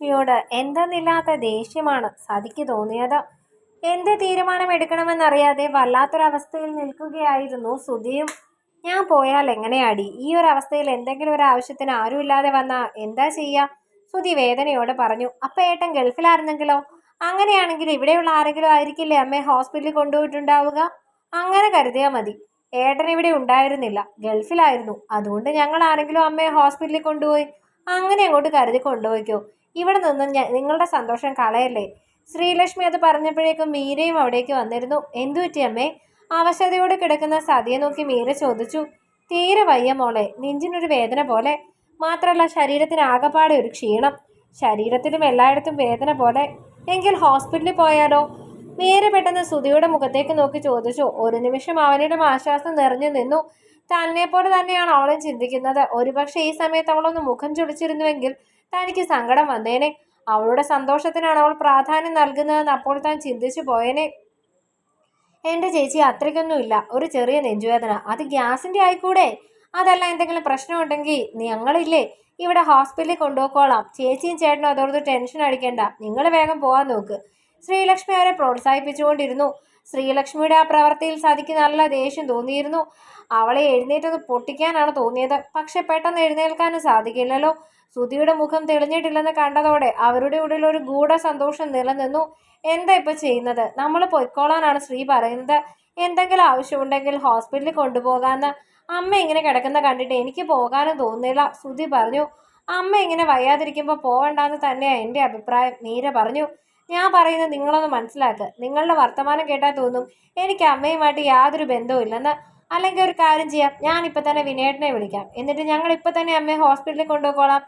ശ്രീലക്ഷ്മിയോട് എന്തെന്നില്ലാത്ത ദേഷ്യമാണ് സതിക്ക് തോന്നിയത്. എന്ത് തീരുമാനമെടുക്കണമെന്നറിയാതെ വല്ലാത്തൊരവസ്ഥയിൽ നിൽക്കുകയായിരുന്നു സുധിയും. ഞാൻ പോയാൽ എങ്ങനെയാടി? ഈ ഒരു അവസ്ഥയിൽ എന്തെങ്കിലും ഒരു ആവശ്യത്തിന് ആരുമില്ലാതെ വന്നാൽ എന്താ ചെയ്യുക സുധി വേദനയോടെ പറഞ്ഞു. അപ്പ ഏട്ടൻ ഗൾഫിലായിരുന്നെങ്കിലോ? അങ്ങനെയാണെങ്കിൽ ഇവിടെയുള്ള ആരെങ്കിലും ആയിരിക്കില്ലേ അമ്മയെ ഹോസ്പിറ്റലിൽ കൊണ്ടുപോയിട്ടുണ്ടാവുക? അങ്ങനെ കരുതിയാൽ മതി. ഏട്ടൻ ഇവിടെ ഉണ്ടായിരുന്നില്ല. ഗൾഫിലായിരുന്നു. അതുകൊണ്ട് ഞങ്ങൾ ആരെങ്കിലും അമ്മയെ ഹോസ്പിറ്റലിൽ കൊണ്ടുപോയി അങ്ങനെ അങ്ങോട്ട് കരുതി കൊണ്ടുപോയിക്കോ. ഇവിടെ നിന്നും നിങ്ങളുടെ സന്തോഷം കളയല്ലേ? ശ്രീലക്ഷ്മി അത് പറഞ്ഞപ്പോഴേക്കും മീരയും അവിടേക്ക് വന്നിരുന്നു. എന്തു പറ്റി അമ്മേ? അവശതയോടെ കിടക്കുന്ന സതിയെ നോക്കി മീര ചോദിച്ചു. തീരെ വയ്യ മോളെ നെഞ്ചിനൊരു വേദന പോലെ. മാത്രമല്ല ശരീരത്തിന് ആകപ്പാടെ ഒരു ക്ഷീണം. ശരീരത്തിലും എല്ലായിടത്തും വേദന പോലെ. എങ്കിൽ ഹോസ്പിറ്റലിൽ പോയാലോ? മീര പെട്ടെന്ന് സുധിയുടെ മുഖത്തേക്ക് നോക്കി ചോദിച്ചു. ഒരു നിമിഷം അവനിടെ ആശ്വാസം നിറഞ്ഞു നിന്നു. തന്നെ പോലെ തന്നെയാണ് അവളും ചിന്തിക്കുന്നത്. ഒരുപക്ഷെ ഈ സമയത്ത് അവളൊന്ന് മുഖം ചൊളിച്ചിരുന്നുവെങ്കിൽ തനിക്ക് സങ്കടം വന്നേനെ. അവളുടെ സന്തോഷത്തിനാണ് അവൾ പ്രാധാന്യം നൽകുന്നതെന്ന് അപ്പോൾ താൻ ചിന്തിച്ചു പോയേനെ. എന്റെ ചേച്ചി അത്രയ്ക്കൊന്നുമില്ല. ഒരു ചെറിയ നെഞ്ചുവേദന. അത് ഗ്യാസിന്റെ ആയിക്കൂടെ? അതല്ല എന്തെങ്കിലും പ്രശ്നമുണ്ടെങ്കിൽ ഞങ്ങളില്ലേ? ഇവിടെ ഹോസ്പിറ്റലിൽ കൊണ്ടുപോയിക്കോളാം. ചേച്ചിയും ചേട്ടനും അതോർത്ത് ടെൻഷൻ അടിക്കേണ്ട. നിങ്ങൾ വേഗം പോകാൻ നോക്ക്. ശ്രീലക്ഷ്മി അവരെ പ്രോത്സാഹിപ്പിച്ചുകൊണ്ടിരുന്നു. ശ്രീലക്ഷ്മിയുടെ ആ പ്രവൃത്തിയിൽ സതിക്ക് നല്ല ദേഷ്യം തോന്നിയിരുന്നു. അവളെ എഴുന്നേറ്റത് പൊട്ടിക്കാനാണ് തോന്നിയത്. പക്ഷെ പെട്ടെന്ന് എഴുന്നേൽക്കാനും സാധിക്കില്ലല്ലോ. സുധിയുടെ മുഖം തെളിഞ്ഞിട്ടില്ലെന്ന് കണ്ടതോടെ അവരുടെ ഉള്ളിൽ ഒരു ഗൂഢ സന്തോഷം നിലനിന്നു. എന്താ ഇപ്പൊ ചെയ്യുന്നത്? നമ്മൾ പൊയ്ക്കോളാനാണ് ശ്രീ പറയുന്നത്. എന്തെങ്കിലും ആവശ്യമുണ്ടെങ്കിൽ ഹോസ്പിറ്റലിൽ കൊണ്ടുപോകാന്ന്. അമ്മ ഇങ്ങനെ കിടക്കുന്ന കണ്ടിട്ട് എനിക്ക് പോകാനും തോന്നുന്നില്ല സുധി പറഞ്ഞു. അമ്മ ഇങ്ങനെ വയ്യാതിരിക്കുമ്പോൾ പോവണ്ടെന്ന് തന്നെയാണ് എന്റെ അഭിപ്രായം മീര പറഞ്ഞു. ഞാൻ പറയുന്നത് നിങ്ങളൊന്ന് മനസ്സിലാക്കുക നിങ്ങളുടെ വർത്തമാനം കേട്ടാൽ തോന്നും എനിക്ക് അമ്മയുമായിട്ട് യാതൊരു ബന്ധവും ഇല്ലെന്ന്. അല്ലെങ്കിൽ ഒരു കാര്യം ചെയ്യാം. ഞാനിപ്പോൾ തന്നെ വിനേട്ടനെ വിളിക്കാം. എന്നിട്ട് ഞങ്ങൾ ഇപ്പോൾ തന്നെ അമ്മയെ ഹോസ്പിറ്റലിൽ കൊണ്ടുപോയിക്കോളാം.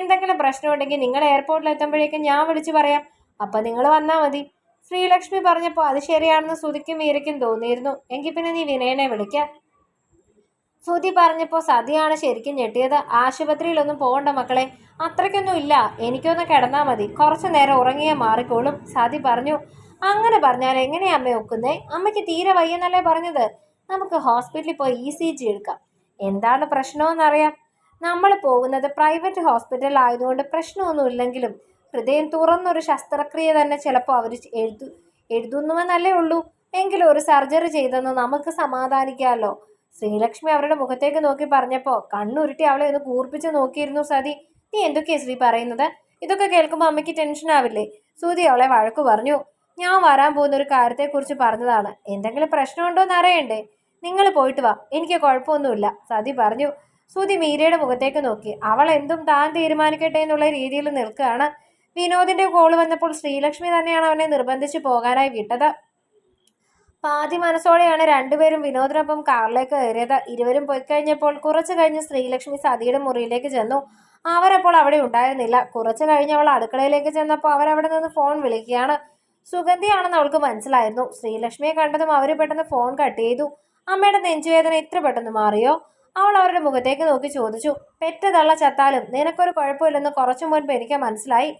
എന്തെങ്കിലും പ്രശ്നമുണ്ടെങ്കിൽ നിങ്ങൾ എയർപോർട്ടിൽ എത്തുമ്പോഴേക്കും ഞാൻ വിളിച്ചു പറയാം. അപ്പം നിങ്ങൾ വന്നാൽ മതി. ശ്രീലക്ഷ്മി പറഞ്ഞപ്പോൾ അത് ശരിയാണെന്ന് സുതിക്കും വീരയ്ക്കും തോന്നിയിരുന്നു. എങ്കിൽ പിന്നെ നീ വിനയനെ വിളിക്കാം. സുധി പറഞ്ഞപ്പോൾ സതിയാണ് ശരിക്കും ഞെട്ടിയത്. ആശുപത്രിയിലൊന്നും പോകണ്ട മക്കളെ. അത്രയ്ക്കൊന്നും ഇല്ല. എനിക്കൊന്ന് കിടന്നാൽ മതി. കുറച്ചു നേരം ഉറങ്ങിയേ മാറിക്കോളും. സതി പറഞ്ഞു അങ്ങനെ പറഞ്ഞാൽ എങ്ങനെയാ അമ്മ ഒക്കുന്നേ? അമ്മയ്ക്ക് തീരെ വയ്യെന്നല്ലേ പറഞ്ഞത്? നമുക്ക് ഹോസ്പിറ്റലിൽ പോയി ഇ സി ജി എടുക്കാം. എന്താണ് പ്രശ്നമെന്നറിയാം. നമ്മൾ പോകുന്നത് പ്രൈവറ്റ് ഹോസ്പിറ്റൽ ആയതുകൊണ്ട് പ്രശ്നമൊന്നും ഇല്ലെങ്കിലും ഹൃദയം തുറന്നൊരു ശസ്ത്രക്രിയ തന്നെ ചിലപ്പോൾ അവർ എഴുതു എഴുതുന്നുവെന്നല്ലേ ഉള്ളൂ. എങ്കിലും ഒരു സർജറി ചെയ്തെന്ന് നമുക്ക് സമാധാനിക്കാമല്ലോ. ശ്രീലക്ഷ്മി അവരുടെ മുഖത്തേക്ക് നോക്കി പറഞ്ഞപ്പോൾ കണ്ണുരുട്ടി അവളെ ഒന്ന് കൂർപ്പിച്ച് നോക്കിയിരുന്നു സതി. നീ എന്തൊക്കെയാ ശ്രീ പറയുന്നത്? ഇതൊക്കെ കേൾക്കുമ്പോൾ അമ്മയ്ക്ക് ടെൻഷൻ ആവില്ലേ? സൂതി അവളെ വഴക്ക് പറഞ്ഞു. ഞാൻ വരാൻ പോകുന്ന ഒരു കാര്യത്തെക്കുറിച്ച് പറഞ്ഞതാണ്. എന്തെങ്കിലും പ്രശ്നമുണ്ടോ എന്ന് അറിയണ്ടേ? നിങ്ങൾ പോയിട്ട് വാ. എനിക്ക് കുഴപ്പമൊന്നുമില്ല സതി പറഞ്ഞു. സുധി മീരയുടെ മുഖത്തേക്ക് നോക്കി. അവൾ എന്തും താൻ തീരുമാനിക്കട്ടെ എന്നുള്ള രീതിയിൽ നിൽക്കുകയാണ്. വിനോദിന്റെ കോൾ വന്നപ്പോൾ ശ്രീലക്ഷ്മി തന്നെയാണ് അവനെ നിർബന്ധിച്ച് പോകാനായി വിട്ടത്. പാതി മനസ്സോടെയാണ് രണ്ടുപേരും വിനോദിനൊപ്പം കാറിലേക്ക് കയറിയത്. ഇരുവരും പോയി കഴിഞ്ഞപ്പോൾ കുറച്ചു കഴിഞ്ഞ് ശ്രീലക്ഷ്മി സതിയുടെ മുറിയിലേക്ക് ചെന്നു. അവരപ്പോൾ അവിടെ ഉണ്ടായിരുന്നില്ല. കുറച്ചു കഴിഞ്ഞ് അവൾ അടുക്കളയിലേക്ക് ചെന്നപ്പോൾ അവരവിടെ നിന്ന് ഫോൺ വിളിക്കുകയാണ്. സുഗന്ധിയാണെന്ന് അവൾക്ക് മനസ്സിലായിരുന്നു. ശ്രീലക്ഷ്മിയെ കണ്ടതും അവർ പെട്ടെന്ന് ഫോൺ കട്ട് ചെയ്തു. അമ്മയുടെ നെഞ്ചുവേദന ഇത്ര പെട്ടെന്ന് മാറിയോ? അവൾ അവരുടെ മുഖത്തേക്ക് നോക്കി ചോദിച്ചു പെറ്റ തള്ള ചത്താലും നിനക്കൊരു കുഴപ്പമില്ലെന്ന് കുറച്ചു മുൻപ് എനിക്ക് മനസ്സിലായി.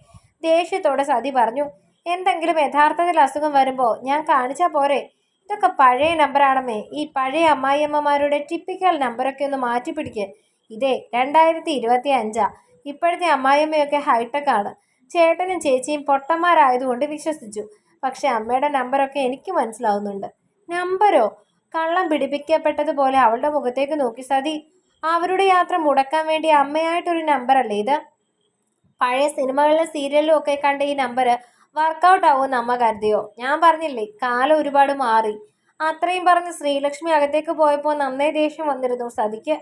ദേഷ്യത്തോടെ സതി പറഞ്ഞു എന്തെങ്കിലും യഥാർത്ഥത്തിൽ അസുഖം വരുമ്പോൾ ഞാൻ കാണിച്ചാൽ പോരെ? ഇതൊക്കെ പഴയ നമ്പറാണമ്മേ. ഈ പഴയ അമ്മായിയമ്മമാരുടെ ടിപ്പിക്കൽ നമ്പറൊക്കെ ഒന്ന് മാറ്റി പിടിക്ക് ഇതേ രണ്ടായിരത്തി ഇരുപത്തി അഞ്ചാ ഇപ്പോഴത്തെ അമ്മായിയമ്മയൊക്കെ ഹൈടെക് ആണ്. ചേട്ടനും ചേച്ചിയും പൊട്ടന്മാരായതുകൊണ്ട് വിശ്വസിച്ചു. പക്ഷെ അമ്മയുടെ നമ്പറൊക്കെ എനിക്ക് മനസ്സിലാവുന്നുണ്ട്. നമ്പരോ? കള്ളം പിടിപ്പിക്കപ്പെട്ടതുപോലെ അവളുടെ മുഖത്തേക്ക് നോക്കി സതി. അവരുടെ യാത്ര മുടക്കാൻ വേണ്ടി അമ്മയായിട്ടൊരു നമ്പറല്ലേ ഇത്? പഴയ സിനിമകളിലും സീരിയലിലും ഒക്കെ കണ്ട ഈ നമ്പർ വർക്കൗട്ട് ആവുമെന്ന് അമ്മ കരുതിയോ? ഞാൻ പറഞ്ഞില്ലേ കാലം ഒരുപാട് മാറി. അത്രയും പറഞ്ഞ് ശ്രീലക്ഷ്മി അകത്തേക്ക് പോയപ്പോൾ നന്നേ ദേഷ്യം വന്നിരുന്നു സതിക്ക്.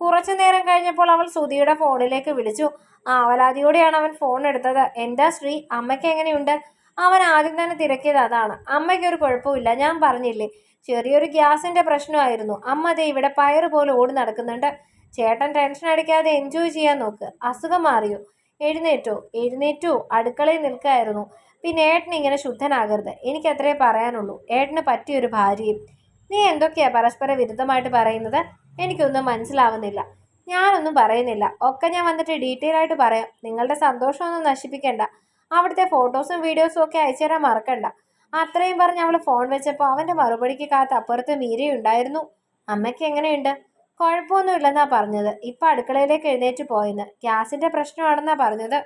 കുറച്ചു നേരം കഴിഞ്ഞപ്പോൾ അവൾ സുധിയുടെ ഫോണിലേക്ക് വിളിച്ചു. ആവലാതിയോടെയാണ് അവൻ ഫോൺ എടുത്തത്. എന്താ ശ്രീ അമ്മയ്ക്ക് എങ്ങനെയുണ്ട്? അവൻ ആദ്യം തന്നെ തിരക്കിയത് അതാണ്. അമ്മയ്ക്ക് ഒരു കുഴപ്പമില്ല ഞാൻ പറഞ്ഞില്ലേ ചെറിയൊരു ഗ്യാസിന്റെ പ്രശ്നമായിരുന്നു. അമ്മ ദേ ഇവിടെ പയറ് പോലെ ഓടി നടക്കുന്നുണ്ട്. ചേട്ടൻ ടെൻഷൻ അടിക്കാതെ എൻജോയ് ചെയ്യാൻ നോക്ക്. അസുഖം മാറിയോ? എഴുന്നേറ്റോ? എഴുന്നേറ്റോ. അടുക്കളയിൽ നിൽക്കായിരുന്നു. പിന്നെ ഏട്ടൻ ഇങ്ങനെ ശുദ്ധനാകരുത്. എനിക്ക് അത്രേ പറയാനുള്ളൂ. ഏട്ടന് പറ്റിയൊരു ഭാര്യയും. നീ എന്തൊക്കെയാ പരസ്പര വിരുദ്ധമായിട്ട് പറയുന്നത്? എനിക്കൊന്നും മനസ്സിലാവുന്നില്ല. ഞാനൊന്നും പറയുന്നില്ല. ഒക്കെ ഞാൻ വന്നിട്ട് ഡീറ്റെയിൽ ആയിട്ട് പറയാം. നിങ്ങളുടെ സന്തോഷമൊന്നും നശിപ്പിക്കണ്ട. അവിടുത്തെ ഫോട്ടോസും വീഡിയോസും ഒക്കെ അയച്ചുതരാൻ മറക്കണ്ട. അത്രയും പറഞ്ഞ് അവൾ ഫോൺ വെച്ചപ്പോൾ അവന്റെ മറുപടിക്ക് കാത്ത് അപ്പുറത്ത് മീരയുണ്ടായിരുന്നു അമ്മയ്ക്ക് എങ്ങനെയുണ്ട്? കുഴപ്പമൊന്നുമില്ലെന്നാ പറഞ്ഞത്. ഇപ്പം അടുക്കളയിലേക്ക് എഴുന്നേറ്റ് പോയെന്ന്. ഗ്യാസിന്റെ പ്രശ്നമാണെന്നാ പറഞ്ഞത്.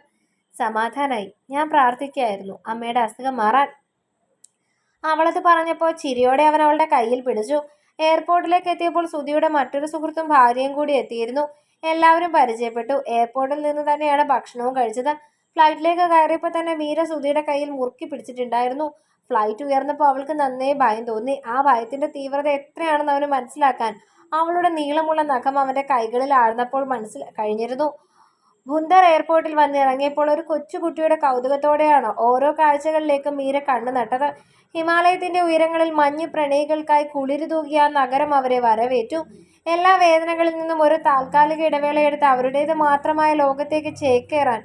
സമാധാനായി. ഞാൻ പ്രാർത്ഥിക്കുകയായിരുന്നു. അമ്മയുടെ അസുഖം മാറാൻ. അവളത് പറഞ്ഞപ്പോൾ ചിരിയോടെ അവൻ അവളുടെ കയ്യിൽ പിടിച്ചു. എയർപോർട്ടിലേക്ക് എത്തിയപ്പോൾ സുധിയുടെ മറ്റൊരു സുഹൃത്തും ഭാര്യയും കൂടി എത്തിയിരുന്നു. എല്ലാവരും പരിചയപ്പെട്ടു. എയർപോർട്ടിൽ നിന്ന് തന്നെയാണ് ഭക്ഷണവും കഴിച്ചത്. ഫ്ലൈറ്റിലേക്ക് കയറിയപ്പോൾ തന്നെ മീര സുധിയുടെ കയ്യിൽ മുറുക്കി പിടിച്ചിട്ടുണ്ടായിരുന്നു. ഫ്ലൈറ്റ് ഉയർന്നപ്പോൾ അവൾക്ക് നന്നേ ഭയം തോന്നി. ആ ഭയത്തിന്റെ തീവ്രത എത്രയാണെന്ന് അവന് മനസ്സിലാക്കാൻ. അവളുടെ നീളമുള്ള നഖം അവന്റെ കൈകളിൽ ആഴ്ന്നപ്പോൾ മനസ്സിൽ കഴിഞ്ഞിരുന്നു. ബുന്ദർ എയർപോർട്ടിൽ വന്നിറങ്ങിയപ്പോൾ ഒരു കൊച്ചുകുട്ടിയുടെ കൗതുകത്തോടെയാണ് ഓരോ കാഴ്ചകളിലേക്കും മീര കണ്ണു നട്ടത്. ഹിമാലയത്തിന്റെ ഉയരങ്ങളിൽ മഞ്ഞ് പ്രണയികൾക്കായി കുളിരു തൂകിയ നഗരം അവരെ വരവേറ്റു. എല്ലാ വേദനകളിൽ നിന്നും ഒരു താൽക്കാലിക ഇടവേളയെടുത്ത് അവരുടേത് മാത്രമായ ലോകത്തേക്ക് ചേക്കേറാൻ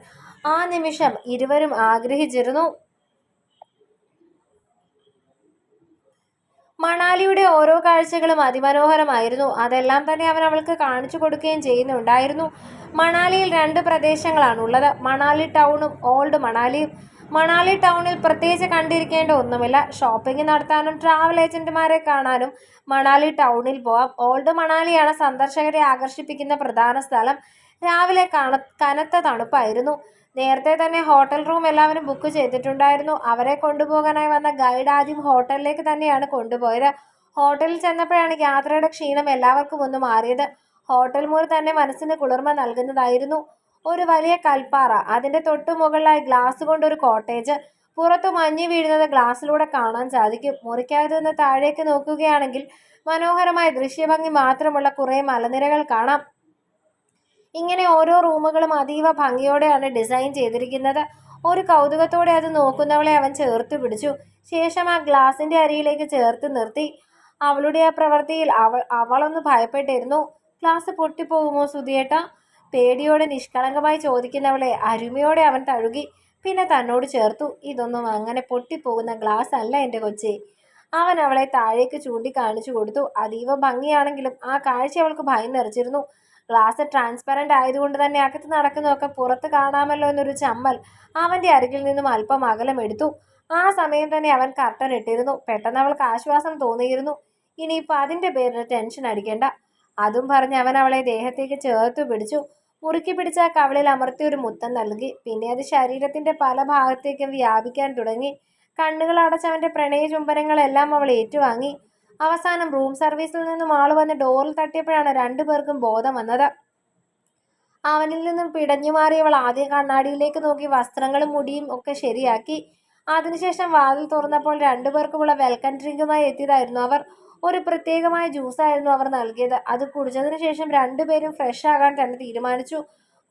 ആ നിമിഷം ഇരുവരും ആഗ്രഹിച്ചിരുന്നു. മണാലിയുടെ ഓരോ കാഴ്ചകളും അതിമനോഹരമായിരുന്നു. അതെല്ലാം തന്നെ അവൻ അവൾക്ക് കാണിച്ചു കൊടുക്കുകയും ചെയ്യുന്നുണ്ടായിരുന്നു. മണാലിയിൽ രണ്ട് പ്രദേശങ്ങളാണുള്ളത്. മണാലി ടൗണും ഓൾഡ് മണാലിയും. മണാലി ടൗണിൽ പ്രത്യേകിച്ച് കണ്ടിരിക്കേണ്ട ഒന്നുമില്ല. ഷോപ്പിംഗ് നടത്താനും ട്രാവൽ ഏജന്റുമാരെ കാണാനും മണാലി ടൗണിൽ പോവാം. ഓൾഡ് മണാലിയാണ് സന്ദർശകരെ ആകർഷിപ്പിക്കുന്ന പ്രധാന സ്ഥലം. രാവിലെ കനത്ത തണുപ്പായിരുന്നു. നേരത്തെ തന്നെ ഹോട്ടൽ റൂം എല്ലാവരും ബുക്ക് ചെയ്തിട്ടുണ്ടായിരുന്നു. അവരെ കൊണ്ടുപോകാനായി വന്ന ഗൈഡ് ആദ്യം ഹോട്ടലിലേക്ക് തന്നെയാണ് കൊണ്ടുപോയത്. ഹോട്ടലിൽ ചെന്നപ്പോഴാണ് യാത്രയുടെ ക്ഷീണം എല്ലാവർക്കും ഒന്ന് മാറിയത്. ഹോട്ടൽ മുറി തന്നെ മനസ്സിന് കുളിർമ നൽകുന്നതായിരുന്നു. ഒരു വലിയ കൽപ്പാറ അതിന്റെ തൊട്ടു മുകളിലായി ഗ്ലാസ് കൊണ്ടൊരു കോട്ടേജ് പുറത്തു മഞ്ഞ് വീഴുന്നത് ഗ്ലാസ്സിലൂടെ കാണാൻ സാധിക്കും. മുറിക്കകത്ത് നിന്ന് താഴേക്ക് നോക്കുകയാണെങ്കിൽ മനോഹരമായ ദൃശ്യഭംഗി മാത്രമുള്ള കുറേ മലനിരകൾ കാണാം. ഇങ്ങനെ ഓരോ റൂമുകളും അതീവ ഭംഗിയോടെയാണ് ഡിസൈൻ ചെയ്തിരിക്കുന്നത്. ഒരു കൗതുകത്തോടെ അത് നോക്കുന്നവളെ അവൻ ചേർത്ത് പിടിച്ചു. ശേഷം ആ ഗ്ലാസിന്റെ അരിയിലേക്ക് ചേർത്ത് നിർത്തി. അവളുടെ ആ പ്രവൃത്തിയിൽ അവൾ അവളൊന്ന് ഭയപ്പെട്ടിരുന്നു. ഗ്ലാസ് പൊട്ടിപ്പോകുമോ സുധിയേട്ട? പേടിയോടെ നിഷ്കളങ്കമായി ചോദിക്കുന്നവളെ അരുമയോടെ അവൻ തഴുകി. പിന്നെ തന്നോട് ചേർത്തു. ഇതൊന്നും അങ്ങനെ പൊട്ടിപ്പോകുന്ന ഗ്ലാസ് അല്ല എന്റെ കൊച്ചി. അവൻ അവളെ താഴേക്ക് ചൂണ്ടിക്കാണിച്ചു കൊടുത്തു. അതീവ ഭംഗിയാണെങ്കിലും ആ കാഴ്ച അവൾക്ക് ഭയം നിറച്ചിരുന്നു. ഗ്ലാസ് ട്രാൻസ്പെറന്റ് ആയതുകൊണ്ട് തന്നെ അകത്ത് നടക്കുന്നതൊക്കെ പുറത്ത് കാണാമല്ലോ എന്നൊരു ചമ്മൽ അവന്റെ അരികിൽ നിന്നും അല്പം അകലം എടുത്തു. ആ സമയം തന്നെ അവൻ കർട്ടൻ ഇട്ടിരുന്നു. പെട്ടെന്ന് അവൾക്ക് ആശ്വാസം തോന്നിയിരുന്നു. ഇനിയിപ്പോൾ അതിന്റെ പേരിൽ ടെൻഷൻ അടിക്കേണ്ട. അതും പറഞ്ഞ് അവൻ അവളെ ദേഹത്തേക്ക് ചേർത്തു പിടിച്ചു. മുറുക്കി പിടിച്ച കവളിൽ അമർത്തി ഒരു മുത്തം നൽകി. പിന്നെ അത് ശരീരത്തിന്റെ പല ഭാഗത്തേക്കും വ്യാപിക്കാൻ തുടങ്ങി. കണ്ണുകൾ അടച്ചവന്റെ പ്രണയ ചുംബനങ്ങളെല്ലാം അവൾ ഏറ്റുവാങ്ങി. അവസാനം റൂം സർവീസിൽ നിന്നും ആൾ വന്ന് ഡോറിൽ തട്ടിയപ്പോഴാണ് രണ്ടുപേർക്കും ബോധം വന്നത്. അവനിൽ നിന്നും പിടഞ്ഞു മാറിയവൾ ആദ്യം കണ്ണാടിയിലേക്ക് നോക്കി വസ്ത്രങ്ങളും മുടിയും ഒക്കെ ശരിയാക്കി. അതിനുശേഷം വാതിൽ തുറന്നപ്പോൾ രണ്ടുപേർക്കുമുള്ള വെൽക്കം ഡ്രിങ്കുമായി എത്തിയതായിരുന്നു അവർ. ഒരു പ്രത്യേകമായ ജ്യൂസായിരുന്നു അവർ നൽകിയത്. അത് കുടിച്ചതിനു ശേഷം രണ്ടുപേരും ഫ്രഷ് ആകാൻ തന്നെ തീരുമാനിച്ചു.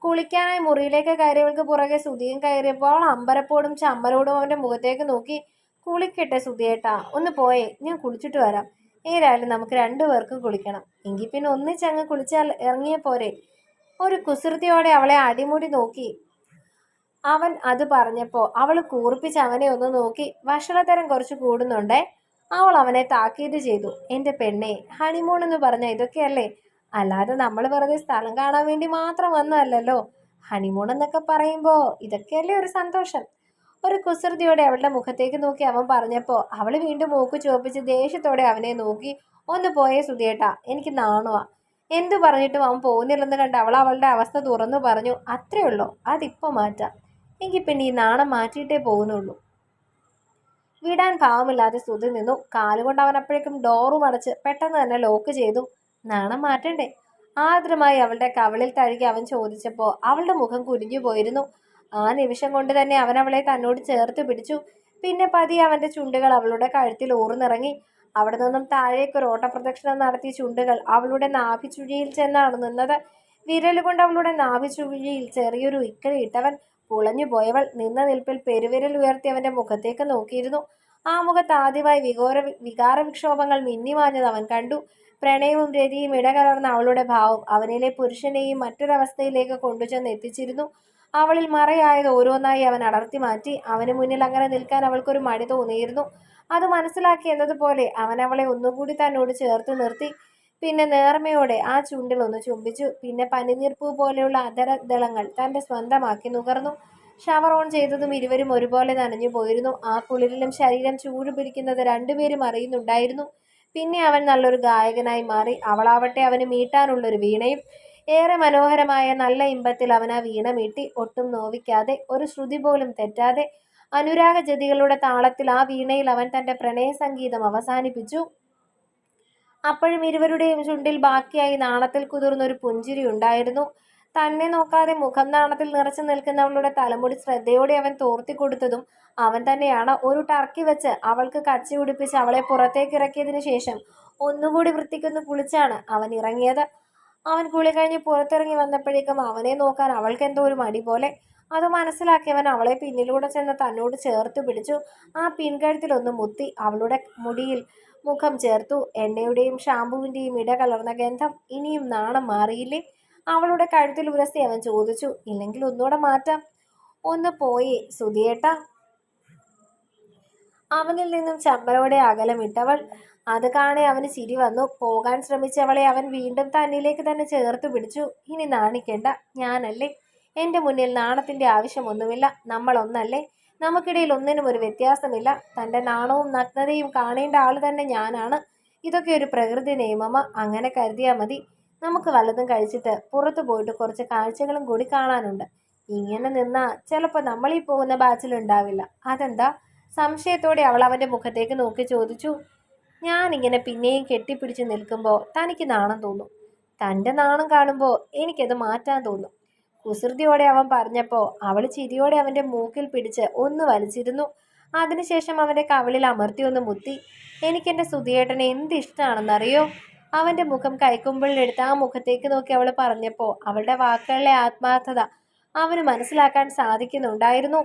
കുളിക്കാനായി മുറിയിലേക്ക് കയറിയവൾക്ക് പുറകെ സുധിയും കയറിയപ്പോൾ അവൾ അമ്പരപ്പോടും ചമ്മലോടും അവന്റെ മുഖത്തേക്ക് നോക്കി. കുളിക്കട്ടെ സുധിയേട്ടാ. ഒന്ന് പോയേ ഞാൻ കുളിച്ചിട്ട് വരാം. ഏതായാലും നമുക്ക് രണ്ടുപേർക്കും കുളിക്കണം. എങ്കിൽ പിന്നെ ഒന്നിച്ചങ്ങ് കുളിച്ചാൽ ഇറങ്ങിയ പോരെ. ഒരു കുസൃതിയോടെ അവളെ അടിമുടി നോക്കി. അവൻ അത് പറഞ്ഞപ്പോൾ അവൾ കൂർപ്പിച്ച് അവനെ ഒന്ന് നോക്കി. ഭക്ഷണതരം കുറച്ച് കൂടുന്നുണ്ടേ. അവൾ അവനെ താക്കീത് ചെയ്തു. എന്റെ പെണ്ണെ ഹണിമൂൺ എന്ന് പറഞ്ഞ ഇതൊക്കെയല്ലേ? അല്ലാതെ നമ്മൾ വെറുതെ സ്ഥലം കാണാൻ വേണ്ടി മാത്രം വന്നതല്ലല്ലോ. ഹണിമൂൺ എന്നൊക്കെ പറയുമ്പോൾ ഇതൊക്കെയല്ലേ ഒരു സന്തോഷം? ഒരു കുസൃതിയോടെ അവളുടെ മുഖത്തേക്ക് നോക്കി അവൻ പറഞ്ഞപ്പോൾ അവൾ വീണ്ടും മൂക്ക് ചുവപ്പിച്ച് ദേഷ്യത്തോടെ അവനെ നോക്കി ഒന്ന് പോയേ സുധിയേട്ടാ എനിക്ക് നാണുവാ. എന്തു പറഞ്ഞിട്ടും അവൻ പോകുന്നില്ലെന്ന് കണ്ട് അവൾ അവളുടെ അവസ്ഥ തുറന്നു പറഞ്ഞു അത്രേ ഉള്ളൂ അതിപ്പോൾ മാറ്റാം. എങ്കിൽ പിന്നെ ഈ നാണം മാറ്റിയിട്ടേ പോകുന്നുള്ളൂ. വിടാൻ ഭാവമില്ലാതെ സുധി നിന്നു. കാലുകൊണ്ട് അവൻ അപ്പോഴേക്കും ഡോറും അടച്ച് പെട്ടെന്ന് തന്നെ ലോക്ക് ചെയ്തു. നാണം മാറ്റണ്ടേ? ആർദ്രമായി അവളുടെ കവളിൽ തഴുകി അവൻ ചോദിച്ചപ്പോൾ അവളുടെ മുഖം കുരിഞ്ഞു പോയിരുന്നു. ആ നിമിഷം കൊണ്ട് തന്നെ അവൻ അവളെ തന്നോട് ചേർത്ത് പിടിച്ചു. പിന്നെ പതി അവന്റെ ചുണ്ടുകൾ അവളുടെ കഴുത്തിൽ ഊർന്നിറങ്ങി. അവിടെ നിന്നും താഴേക്ക് ഒരു ഓട്ടപ്രദക്ഷിണം നടത്തിയ ചുണ്ടുകൾ അവളുടെ നാഭിച്ചുഴിയിൽ ചെന്നാണ് നിന്നത്. വിരലുകൊണ്ട് അവളുടെ നാഭിച്ചുഴിയിൽ ചെറിയൊരു ഇട്ടവൻ പുളഞ്ഞു പോയവൾ നിന്ന നിൽപ്പിൽ പെരുവിരൽ ഉയർത്തി അവന്റെ മുഖത്തേക്ക് നോക്കിയിരുന്നു. ആ മുഖത്ത് ആദ്യമായി വികോര വികാര വിക്ഷോഭങ്ങൾ മിന്നിമാഞ്ഞത് അവൻ കണ്ടു. പ്രണയവും രതിയും ഇടകലർന്ന അവളുടെ ഭാവം അവനിലെ പുരുഷനെയും മറ്റൊരവസ്ഥയിലേക്ക് കൊണ്ടുചെന്ന് എത്തിച്ചിരുന്നു. അവളിൽ മറയായത് ഓരോന്നായി അവൻ അടർത്തി മാറ്റി. അവന് മുന്നിൽ അങ്ങനെ നിൽക്കാൻ അവൾക്കൊരു മടി തോന്നിയിരുന്നു. അത് മനസ്സിലാക്കി എന്നതുപോലെ അവൻ അവളെ ഒന്നുകൂടി തന്നോട് ചേർത്ത് നിർത്തി. പിന്നെ നേർമയോടെ ആ ചുണ്ടിൽ ഒന്ന് ചുംബിച്ചു. പിന്നെ പനിനീർപ്പൂ പോലെയുള്ള അധരദളങ്ങൾ തന്റെ സ്വന്തമാക്കി നുകർന്നു. ഷവർ ഓൺ ചെയ്തതും ഇരുവരും ഒരുപോലെ നനഞ്ഞു പോയിരുന്നു. ആ കുളിരിലും ശരീരം ചൂട് പിടിക്കുന്നത് രണ്ടുപേരും അറിയുന്നുണ്ടായിരുന്നു. പിന്നെ അവൻ നല്ലൊരു ഗായകനായി മാറി. അവളാവട്ടെ അവന് മീട്ടാനുള്ളൊരു വീണയും ഏറെ മനോഹരമായ നല്ല ഇമ്പത്തിൽ അവൻ ആ വീണ മീട്ടി ഒട്ടും നോവിക്കാതെ ഒരു ശ്രുതി പോലും തെറ്റാതെ അനുരാഗജതികളുടെ താളത്തിൽ ആ വീണയിൽ അവൻ തന്റെ പ്രണയ സംഗീതം അവസാനിപ്പിച്ചു. അപ്പോഴും ഇരുവരുടെയും ചുണ്ടിൽ ബാക്കിയായി നാണത്തിൽ കുതിർന്നൊരു പുഞ്ചിരി ഉണ്ടായിരുന്നു. തന്നെ നോക്കാതെ മുഖം നാണത്തിൽ നിറച്ചു നിൽക്കുന്നവളുടെ തലമുടി ശ്രദ്ധയോടെ അവൻ തോർത്തി കൊടുത്തതും അവൻ തന്നെയാണ്. ഒരു ടർക്കി വെച്ച് അവൾക്ക് കച്ചി ഉടിപ്പിച്ച് അവളെ പുറത്തേക്ക് ഇറക്കിയതിനു ശേഷം ഒന്നുകൂടി വൃത്തിക്കൊന്ന് കുളിച്ചാണ് അവൻ ഇറങ്ങിയത്. അവൻ കുളി കഴിഞ്ഞ് പുറത്തിറങ്ങി വന്നപ്പോഴേക്കും അവനെ നോക്കാൻ അവൾക്ക് എന്തോ ഒരു മടി പോലെ. അത് മനസ്സിലാക്കിയവൻ അവളെ പിന്നിലൂടെ ചെന്ന് തന്നോട് ചേർത്ത് പിടിച്ചു. ആ പിൻകഴുത്തിലൊന്ന് മുത്തി അവളുടെ മുടിയിൽ മുഖം ചേർത്തു. എണ്ണയുടെയും ഷാമ്പുവിന്റെയും ഇട കലർന്ന ഗന്ധം ഇനിയും നാണം മാറിയില്ലേ? അവളുടെ കഴുത്തിൽ ഉരസി അവൻ ചോദിച്ചു. ഇല്ലെങ്കിൽ ഒന്നുകൂടെ മാറ്റാം. ഒന്ന് പോയി സുധിയേട്ട. അവനിൽ നിന്നും ചമ്മലോടെ അകലമിട്ടവൾ അത് കാണേ അവന് ചിരി വന്നു. പോകാൻ ശ്രമിച്ചവളെ അവൻ വീണ്ടും തന്നിലേക്ക് തന്നെ ചേർത്ത് പിടിച്ചു. ഇനി നാണിക്കേണ്ട. ഞാനല്ലേ? എന്റെ മുന്നിൽ നാണത്തിന്റെ ആവശ്യമൊന്നുമില്ല. നമ്മൾ ഒന്നല്ലേ നമുക്കിടയിൽ ഒന്നിനും ഒരു വ്യത്യാസമില്ല. തന്റെ നാണവും നഗ്നതയും കാണേണ്ട ആൾ തന്നെ ഞാനാണ്. ഇതൊക്കെ ഒരു പ്രകൃതി നിയമമ. അങ്ങനെ കരുതിയാൽ മതി. നമുക്ക് വലതും കഴിച്ചിട്ട് പുറത്തു പോയിട്ട് കുറച്ച് കാഴ്ചകളും കൂടി കാണാനുണ്ട്. ഇങ്ങനെ നിന്നാ ചിലപ്പോൾ നമ്മളീ പോകുന്ന ബാച്ചിലുണ്ടാവില്ല. അതെന്താ? സംശയത്തോടെ അവൾ അവന്റെ മുഖത്തേക്ക് നോക്കി ചോദിച്ചു. ഞാനിങ്ങനെ പിന്നെയും കെട്ടിപ്പിടിച്ച് നിൽക്കുമ്പോൾ തനിക്ക് നാണം തോന്നും. തന്റെ നാണം കാണുമ്പോൾ എനിക്കത് മാറ്റാൻ തോന്നും. കുസൃതിയോടെ അവൻ പറഞ്ഞപ്പോൾ അവൾ ചിരിയോടെ അവന്റെ മൂക്കിൽ പിടിച്ച് ഒന്ന് വലിച്ചിരുന്നു. അതിനുശേഷം അവന്റെ കവളിൽ അമർത്തി ഒന്ന് മുത്തി. എനിക്കെന്റെ സുധിയേട്ടനെ എന്ത് ഇഷ്ടമാണെന്നറിയോ അവന്റെ മുഖം കൈക്കുമ്പിളിലെടുത്ത് ആ മുഖത്തേക്ക് നോക്കി അവൾ പറഞ്ഞപ്പോൾ അവളുടെ വാക്കുകളിലെ ആത്മാർത്ഥത അവന് മനസ്സിലാക്കാൻ സാധിക്കുന്നുണ്ടായിരുന്നു.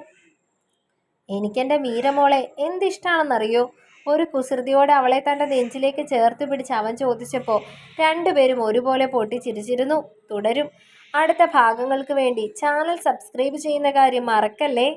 എനിക്കെന്റെ മീരമോളെ എന്തിഷ്ടാണെന്നറിയോ? ഒരു കുസൃതിയോടെ അവളെ തന്റെ നെഞ്ചിലേക്ക് ചേർത്ത് പിടിച്ച് അവൻ ചോദിച്ചപ്പോൾ രണ്ടുപേരും ഒരുപോലെ പൊട്ടിച്ചിരിച്ചിരുന്നു തുടരും. അടുത്ത ഭാഗങ്ങൾക്ക് വേണ്ടി ചാനൽ സബ്സ്ക്രൈബ് ചെയ്യുന്ന കാര്യം മറക്കല്ലേ?